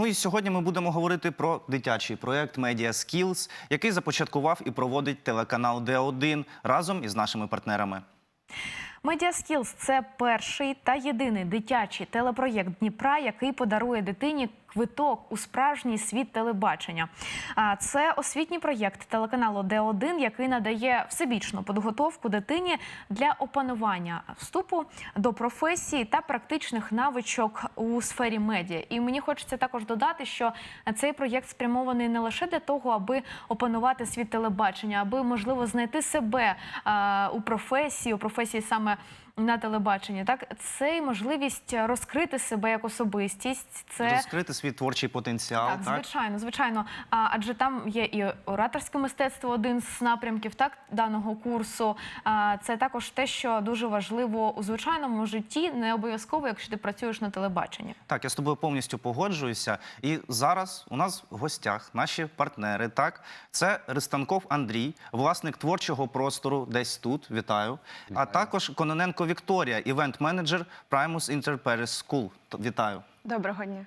Ну і сьогодні ми будемо говорити про дитячий проект Media Skills, який започаткував і проводить телеканал Д1 разом із нашими партнерами. Skills – це перший та єдиний дитячий телепроєкт Дніпра, який подарує дитині квиток у справжній світ телебачення. А це освітній проєкт телеканалу Д1, який надає всебічну підготовку дитині для опанування вступу до професії та практичних навичок у сфері медіа. І мені хочеться також додати, що цей проєкт спрямований не лише для того, аби опанувати світ телебачення, аби можливо знайти себе у професії, у професії саме на телебаченні. Так, це й можливість розкрити себе як особистість. Це Розкрити свій творчий потенціал. так, Так, звичайно, звичайно. А, адже там є і ораторське мистецтво, один з напрямків так даного курсу. А, це також те, що дуже важливо у звичайному житті, не обов'язково, якщо ти працюєш на телебаченні. Так, я з тобою повністю погоджуюся. І зараз у нас в гостях наші партнери. Так, це Ристанков Андрій, власник творчого простору десь тут. Вітаю. А також Кононенко Вікторія, івент-менеджер Primus Inter Paris School. Вітаю. Доброго дня.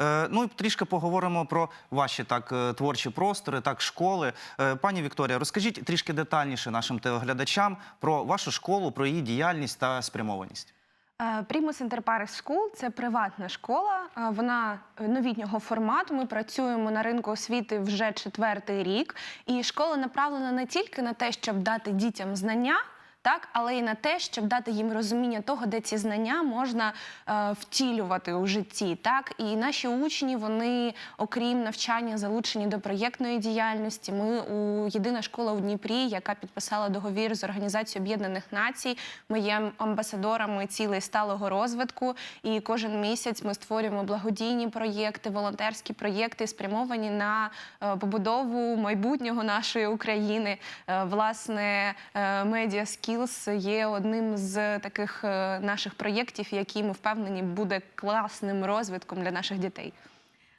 Е, ну і трішки поговоримо про ваші так е, творчі простори, так школи. Е, пані Вікторія, розкажіть трішки детальніше нашим телеглядачам про вашу школу, про її діяльність та спрямованість. Е, Primus Inter Paris School – це приватна школа. Е, Вона новітнього формату. Ми працюємо на ринку освіти вже четвертий рік. І школа направлена не тільки на те, щоб дати дітям знання. Так, але й на те, щоб дати їм розуміння того, де ці знання можна е, втілювати у житті. Так, і наші учні, вони, окрім навчання, залучені до проєктної діяльності. Ми у єдина школа у Дніпрі, яка підписала договір з Організацією Об'єднаних Націй. Ми є амбасадорами цілей сталого розвитку. І кожен місяць ми створюємо благодійні проєкти, волонтерські проєкти, спрямовані на е, побудову майбутнього нашої України. Е, Власне, е, Media Skills є одним з таких е, наших проєктів, які ми впевнені буде класним розвитком для наших дітей.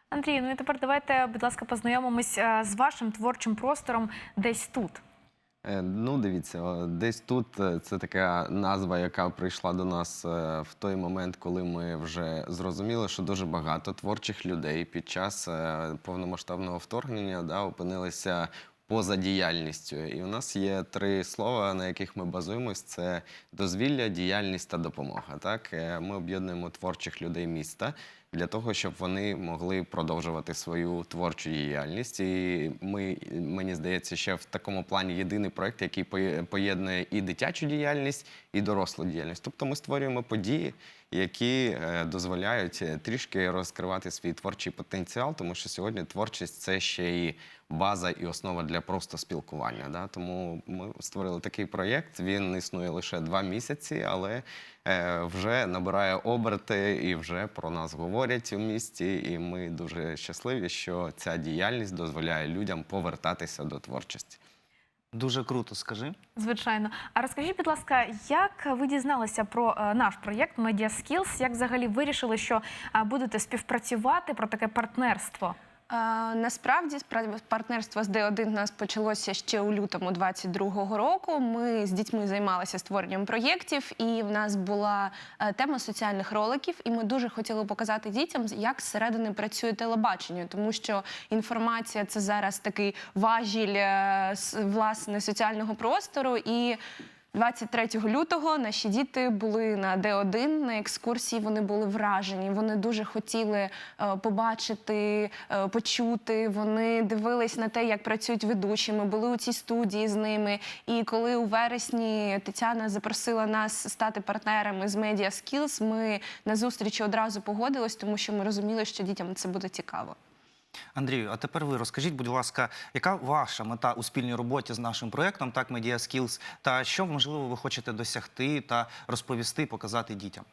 Андрій, ну і тепер давайте, будь ласка, познайомимось е, з вашим творчим простором десь тут. Е, Ну, дивіться, десь тут це така назва, яка прийшла до нас в той момент, коли ми вже зрозуміли, що дуже багато творчих людей під час повномасштабного вторгнення да, опинилися поза діяльністю. І у нас є три слова, на яких ми базуємось: це дозвілля, діяльність та допомога. Так, Е, ми об'єднуємо творчих людей міста. Для того щоб вони могли продовжувати свою творчу діяльність, і ми мені здається, ще в такому плані єдиний проект, який поєднує і дитячу діяльність, і дорослу діяльність. Тобто ми створюємо події, які е, дозволяють е, трішки розкривати свій творчий потенціал, тому що сьогодні творчість це ще і база і основа для просто спілкування. Да? Тому ми створили такий проєкт. Він існує лише два місяці, але е, вже набирає оберти і вже про нас говорять у місті. І ми дуже щасливі, що ця діяльність дозволяє людям повертатися до творчості. Дуже круто, скажи. Звичайно. А розкажіть, будь ласка, як ви дізналися про е, наш проєкт Media Skills? Як взагалі вирішили, що е, будете співпрацювати про таке партнерство? Е, Насправді спра- партнерство з Д1 у нас почалося ще у лютому 22-го року. Ми з дітьми займалися створенням проєктів, і в нас була е, тема соціальних роликів. І ми дуже хотіли показати дітям, як зсередини працює телебачення, тому що інформація це зараз такий важіль е, власне соціального простору. І 23 лютого наші діти були на Д1 на екскурсії. Вони були вражені. Вони дуже хотіли е, побачити, е, почути. Вони дивились на те, як працюють ведучі. Ми були у цій студії з ними. І коли у вересні Тетяна запросила нас стати партнерами з Media Skills, ми на зустрічі одразу погодились, тому що ми розуміли, що дітям це буде цікаво. Андрію, а тепер ви розкажіть, будь ласка, яка ваша мета у спільній роботі з нашим проєктом, так, Media Skills, та що, можливо, ви хочете досягти та розповісти, показати дітям?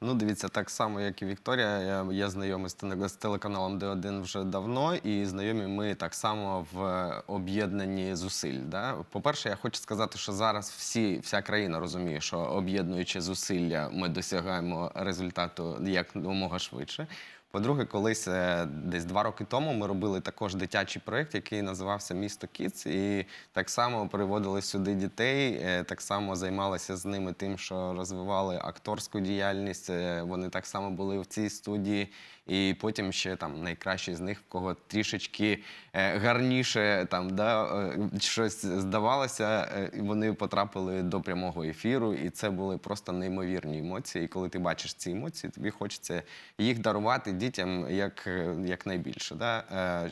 Ну, дивіться, так само, як і Вікторія. Я, я знайомий з телеканалом Д1 вже давно, і знайомі ми так само в об'єднанні зусиль. Да? По-перше, я хочу сказати, що зараз всі, вся країна розуміє, що об'єднуючи зусилля, ми досягаємо результату якомога швидше. По-друге, колись е, десь два роки тому ми робили також дитячий проєкт, який називався Місто Кіц. І так само приводили сюди дітей, е, так само займалися з ними тим, що розвивали акторську діяльність. Е, Вони так само були в цій студії. І потім ще там найкращі з них, в кого трішечки е, гарніше там да, е, щось здавалося, е, вони потрапили до прямого ефіру, і це були просто неймовірні емоції. І коли ти бачиш ці емоції, тобі хочеться їх дарувати дітям як, як найбільше. Да?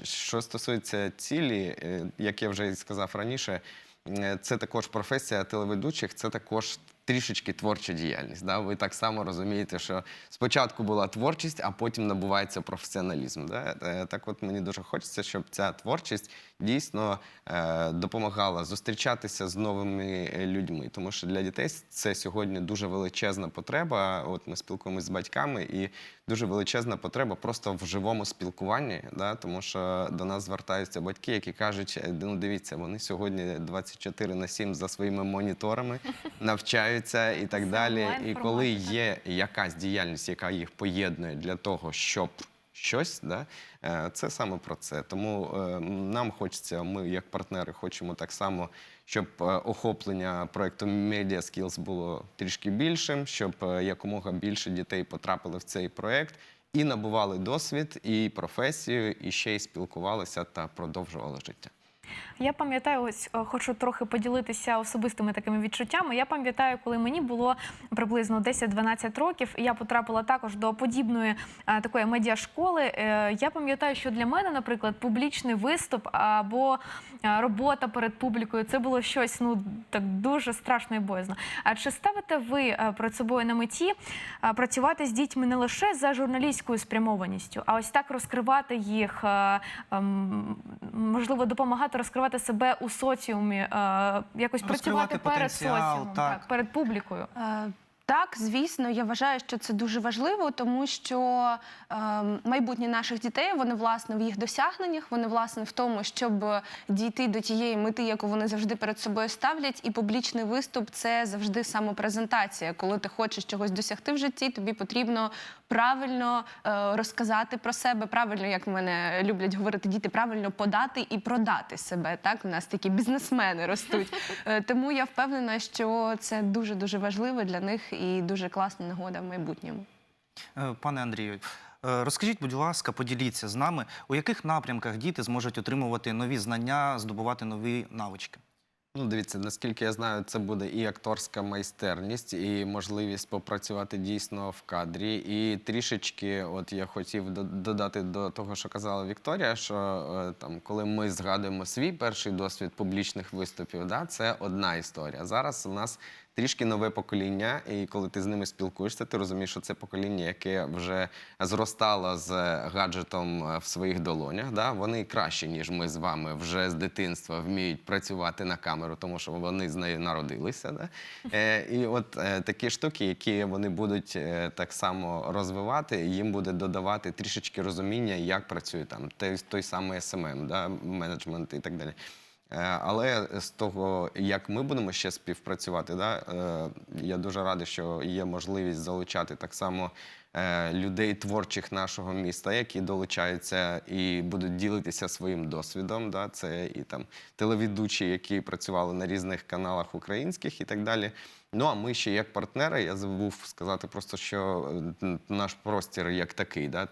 Що стосується цілі, як я вже сказав раніше, це також професія телеведучих, це також трішечки творча діяльність. Да? Ви так само розумієте, що спочатку була творчість, а потім набувається професіоналізм. Да? Е, Так от мені дуже хочеться, щоб ця творчість дійсно е, допомагала зустрічатися з новими е, людьми. Тому що для дітей це сьогодні дуже величезна потреба. От ми спілкуємося з батьками, і дуже величезна потреба просто в живому спілкуванні. Да? Тому що до нас звертаються батьки, які кажуть: «Е, ну дивіться, вони сьогодні 24 на 7 за своїми моніторами навчаються і так далі. І коли є якась діяльність, яка їх поєднує для того, щоб щось, да, е, це саме про це. Тому е, нам хочеться, ми як партнери хочемо так само, щоб е, охоплення проекту Media Skills було трішки більшим, щоб якомога більше дітей потрапили в цей проект. І набували досвід, і професію, і ще й спілкувалися та продовжували життя. Я пам'ятаю, ось е, хочу трохи поділитися особистими такими відчуттями. Я пам'ятаю, коли мені було приблизно 10-12 років, і я потрапила також до подібної е, такої медіашколи. Е, Я пам'ятаю, що для мене, наприклад, публічний виступ або е, робота перед публікою це було щось ну так дуже страшно і боязно. А чи ставите ви перед собою на меті працювати з дітьми не лише за журналістською спрямованістю, а ось так розкривати їх, ем, можливо, допомагати розкривати себе у соціумі, е, якось працювати перед соціумом, так. перед публікою. Так, звісно, я вважаю, що це дуже важливо, тому що е, майбутнє наших дітей вони власне в їх досягненнях, вони власне в тому, щоб дійти до тієї мети, яку вони завжди перед собою ставлять. І публічний виступ це завжди самопрезентація. Коли ти хочеш чогось досягти в житті, тобі потрібно правильно е, розказати про себе, правильно, як мене люблять говорити діти, правильно подати і продати себе. Так, у нас такі бізнесмени ростуть. Е, Тому я впевнена, що це дуже дуже важливо для них і дуже класна нагода в майбутньому. Е, Пане Андрію, е, розкажіть, будь ласка, поділіться з нами, у яких напрямках діти зможуть отримувати нові знання, здобувати нові навички? Ну, дивіться, наскільки я знаю, це буде і акторська майстерність, і можливість попрацювати дійсно в кадрі. І трішечки, от я хотів додати до того, що казала Вікторія, що е, там, коли ми згадуємо свій перший досвід публічних виступів, да, це одна історія. Зараз у нас трішки нове покоління, і коли ти з ними спілкуєшся, ти розумієш, що це покоління, яке вже зростало з гаджетом е, в своїх долонях. Да? Вони краще, ніж ми з вами, вже з дитинства вміють працювати на камеру, тому що вони з нею народилися. Да? Е, і от е, такі штуки, які вони будуть е, так само розвивати, їм буде додавати трішечки розуміння, як працює там той, той самий SMM, да? менеджмент і так далі. Е, Але з того, як ми будемо ще співпрацювати, да, е, я дуже радий, що є можливість залучати так само людей творчих нашого міста, які долучаються і будуть ділитися своїм досвідом. Да. Це і там телеведучі, які працювали на різних каналах українських і так далі. Ну а ми ще як партнери, я забув сказати просто, що е, наш простір як такий, да,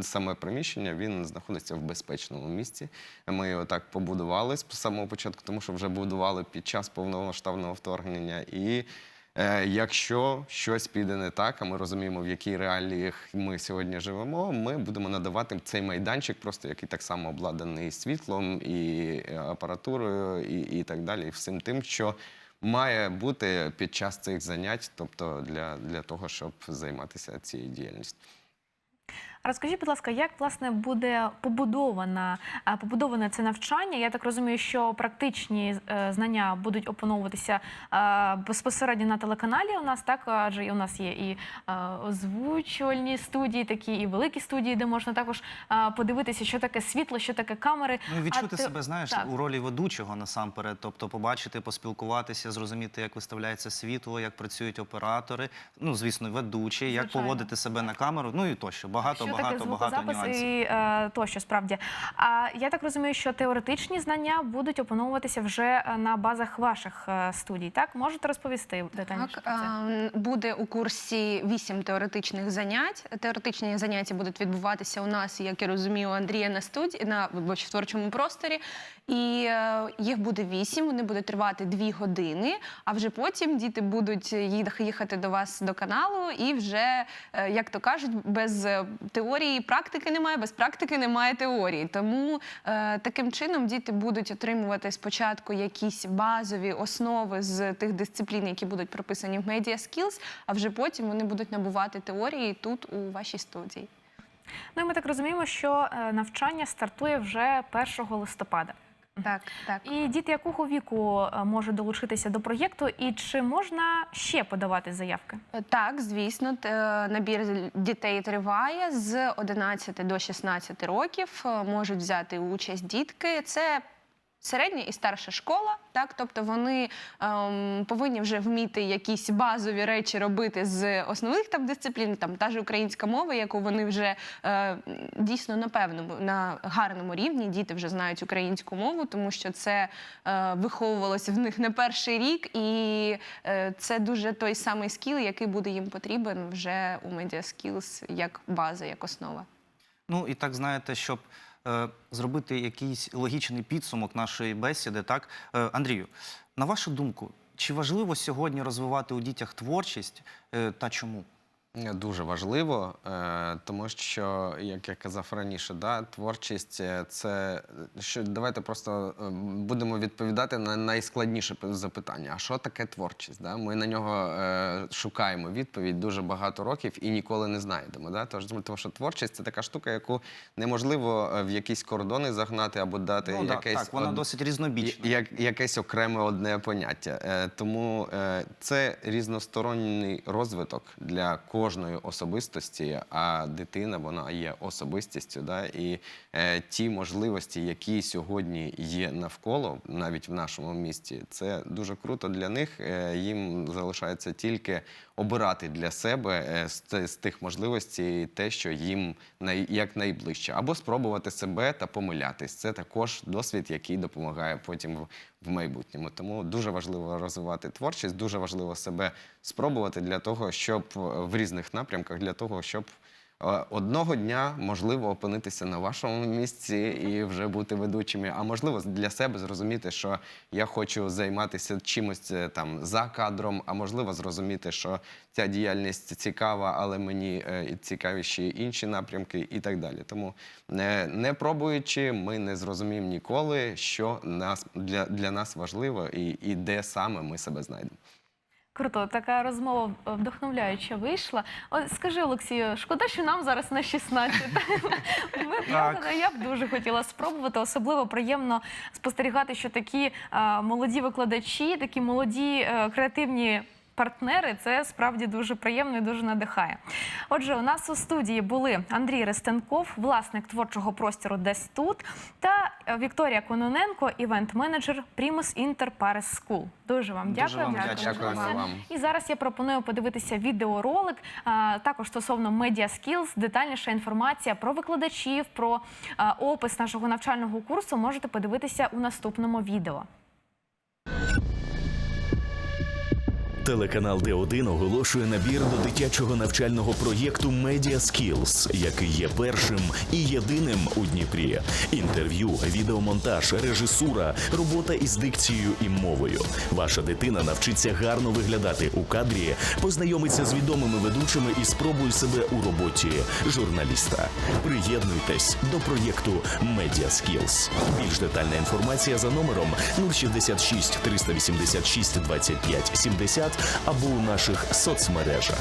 саме приміщення, він знаходиться в безпечному місці. Ми його так побудували з самого початку, тому що вже будували під час повномасштабного вторгнення. І е, якщо щось піде не так, а ми розуміємо, в якій реаліях ми сьогодні живемо, ми будемо надавати цей майданчик, просто який так само обладнаний світлом і е, апаратурою, і, і так далі, і всім тим, що має бути під час цих занять, тобто для, для того, щоб займатися цією діяльністю. Розкажіть, будь ласка, як власне буде побудована а, побудоване це навчання? Я так розумію, що практичні е, знання будуть опановуватися е, безпосередньо на телеканалі. У нас так, адже у нас є і е, озвучувальні студії, такі і великі студії, де можна також е, подивитися, що таке світло, що таке камери. Ну і відчути А себе, знаєш, так. у ролі ведучого насамперед, тобто побачити, поспілкуватися, зрозуміти, як виставляється світло, як працюють оператори. Ну, звісно, ведучі, як Звичайно. поводити себе на камеру. Ну і тощо багато таке багато, багато звукозапис і е, тощо справді. А я так розумію, що теоретичні знання будуть опановуватися вже е, на базах ваших е, студій. Так можете розповісти детальніше Так, про це? буде у курсі вісім теоретичних занять. Теоретичні заняття будуть відбуватися у нас, як я розумію, Андрія на студії на вибач, в творчому просторі. І е, їх буде вісім. Вони будуть тривати дві години. А вже потім діти будуть їхати до вас до каналу, і вже, е, як то кажуть, без теорії практики немає, без практики немає теорії. Тому е, таким чином діти будуть отримувати спочатку якісь базові основи з тих дисциплін, які будуть прописані в Media Skills, а вже потім вони будуть набувати теорії тут у вашій студії. Ну і ми так розуміємо, що е, навчання стартує вже 1 листопада. Так, так. І діти якого віку е, можуть долучитися до проєкту, і чи можна ще подавати заявки? Е, Так, звісно, е, набір дітей триває з 11 до 16 років. Можуть взяти участь дітки. Це середня і старша школа, так тобто вони ем, повинні вже вміти якісь базові речі робити з основних там дисциплін, там та ж українська мова, яку вони вже е, дійсно на певному на гарному рівні. Діти вже знають українську мову, тому що це е, виховувалося в них не перший рік, і е, це дуже той самий скіл, який буде їм потрібен вже у Media Skills як база, як основа. Ну і так знаєте, щоб зробити якийсь логічний підсумок нашої бесіди, так е, Андрію, на вашу думку, чи важливо сьогодні розвивати у дітях творчість е, та чому? Дуже важливо, е, тому що, як я казав раніше, да, творчість е, це що давайте просто е, будемо відповідати на найскладніше запитання: а що таке творчість? Да? Ми на нього шукаємо відповідь дуже багато років і ніколи не знайдемо. Да? Тож, тому що творчість це така штука, яку неможливо в якісь кордони загнати або дати Ну, якесь так, вона од- досить різнобічна. як, якесь окреме одне поняття. Тому це різносторонній розвиток для кожної особистості, а дитина вона є особистістю. Да? І е, ті можливості, які сьогодні є навколо, навіть в нашому місті, це дуже круто для них. Е, їм залишається тільки обирати для себе е, з, з тих можливостей те, що їм най, як найближче, або спробувати себе та помилятись. Це також досвід, який допомагає потім в, майбутньому. Тому дуже важливо розвивати творчість, дуже важливо себе спробувати для того, щоб е, в різних напрямках, для того, щоб одного дня можливо опинитися на вашому місці і вже бути ведучими. А можливо, для себе зрозуміти, що я хочу займатися чимось е, там за кадром, а можливо, зрозуміти, що ця діяльність цікава, але мені е, і цікаві ще й інші напрямки, і так далі. Тому не, не пробуючи, ми не зрозуміємо ніколи, що нас для, для нас важливо і, і де саме ми себе знайдемо. Круто, така розмова вдохновляюча вийшла. От скажи, Олексію, шкода, що нам зараз на 16. Ми, Я б дуже хотіла спробувати. Особливо приємно спостерігати, що такі молоді викладачі, такі молоді е, креативні. Партнери це справді дуже приємно і дуже надихає. Отже, у нас у студії були Андрій Рестенков, власник творчого простору Десь тут, та Вікторія Кононенко, івент-менеджер Primus Inter Paris School. Дуже вам Дуже дякую. вам Дякую. Дякуємо вам. І зараз я пропоную подивитися відеоролик, а, також стосовно Media Skills, детальніша інформація про викладачів, про а, опис нашого навчального курсу можете подивитися у наступному відео. Телеканал Д1 оголошує набір до дитячого навчального проєкту Media Skills, який є першим і єдиним у Дніпрі. Інтерв'ю, відеомонтаж, режисура, робота із дикцією і мовою. Ваша дитина навчиться гарно виглядати у кадрі, познайомиться з відомими ведучими і спробує себе у роботі журналіста. Приєднуйтесь до проєкту Media Skills. Більш детальна інформація за номером 066 386 25 70 або у наших соцмережах.